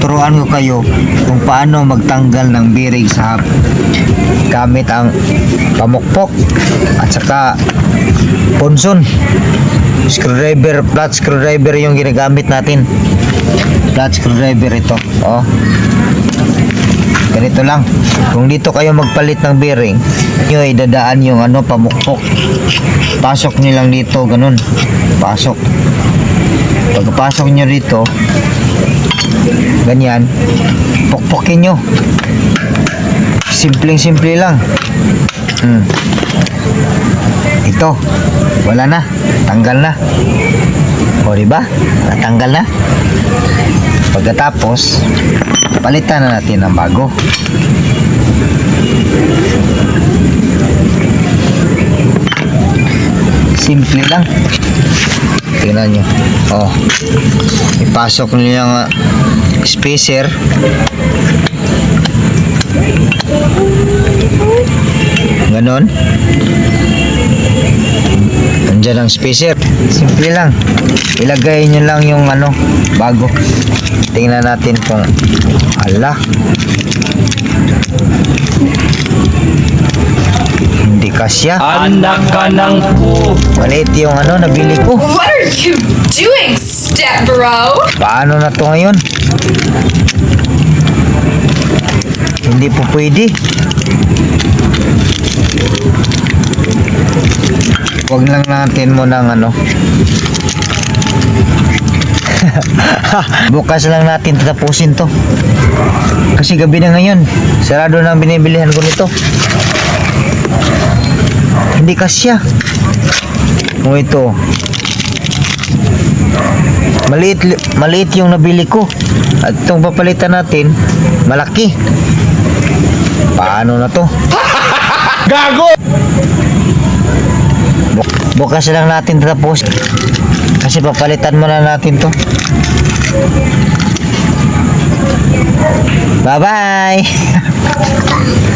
turuan ko kayo kung paano magtanggal ng bearing sa hub gamit ang pamukpok at saka ponson screwdriver flat screwdriver yung ginagamit natin. Flat screwdriver ito. Oh. Ganito lang. Kung dito kayo magpalit ng bearing nyo ay dadaan yung ano pamukpok. Pasok nyo lang dito ganun. Pasok pagpasok nyo dito ganyan. Pukpukin nyo simpleng simple lang. Hmm. ito wala na. Tanggal na. O diba natanggal na. Pagkatapos palitan na natin ng bago. Simple lang tingnan nyo oh ipasok nyo yung ah, spacer ganon Nandiyan ang spacer. Simple lang. Ilagay nyo lang yung ano, bago. Tingnan natin kung ala. Hindi kasya. Anak ka ng po. Maliit yung ano, nabili ko. You doing, step bro? Paano na to ngayon? Hindi po pwede. Huwag lang natin mo ng ano. Bukas lang natin tatapusin to. Kasi gabi na ngayon. Sarado na ang binibilihan ko nito. Hindi kasya. Kung ito, Maliit, maliit yung nabili ko. At itong papalitan natin, malaki. Paano na to? Gago! Bu- bukas lang natin tapos. Kasi papalitan muna natin to. Bye-bye!